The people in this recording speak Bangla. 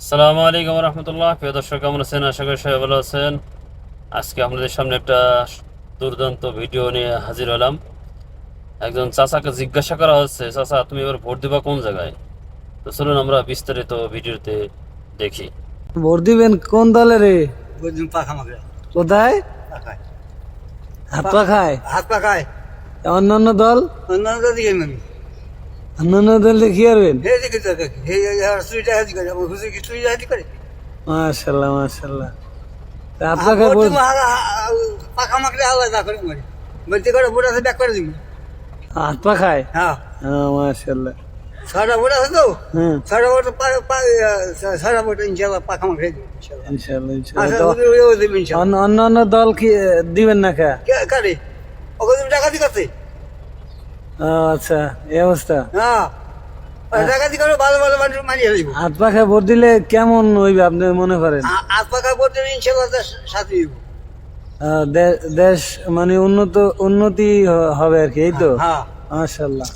আসসালামু আলাইকুম রহমতুল্লাহ। প্রিয় দর্শক কেমন আছেন? আশা করি সবাই ভালো আছেন। আজকে আপনাদের সামনে একটা দুর্দান্ত ভিডিও নিয়ে হাজির হলাম। একজন চাচাকে জিজ্ঞাসা করা হচ্ছে চাচা তুমি এবার ভোট দিবা কোন জায়গায়? তো চলুন আমরা বিস্তারিত ভিডিওতে দেখি। ভোট দিবেন কোন দলে রে? বুঝুন পাখা মাখে কোথায়? হাত পাখায়? হাত পাখায়। অন্যান্য দল? অন্যান্য দিকে অন্যান্য দল আমার কি করে মাশাল্লাহ মাশাল্লাহ তা হাত পাখা মাখলে আলাদা করে মারি বলতে করে বুড়া আছে ব্যাক করে দিবি হাত পাখায় হ্যাঁ হ্যাঁ মাশাল্লাহ আছে তো হ্যাঁ ইনশাল্লাহ পাখা ইনশাল্লাহ আচ্ছা অন্য- অন্যান্য দল কি দিবেন না কে কারে ওকে তুমি ও, আচ্ছা এই অবস্থা। হ্যাঁ। ডাকাতি করে ভালো ভালো মানুষ মারিয়ে দিব হাত পাখায় ভোট দিলে কেমন হইবে আপনি মনে করেন? হাত পাখা ইনশাল্লাহ তার সাথে দিব দেশ মানে উন্নত উন্নতি হবে আর কি এই তো? হ্যাঁ। মাশাল্লাহ।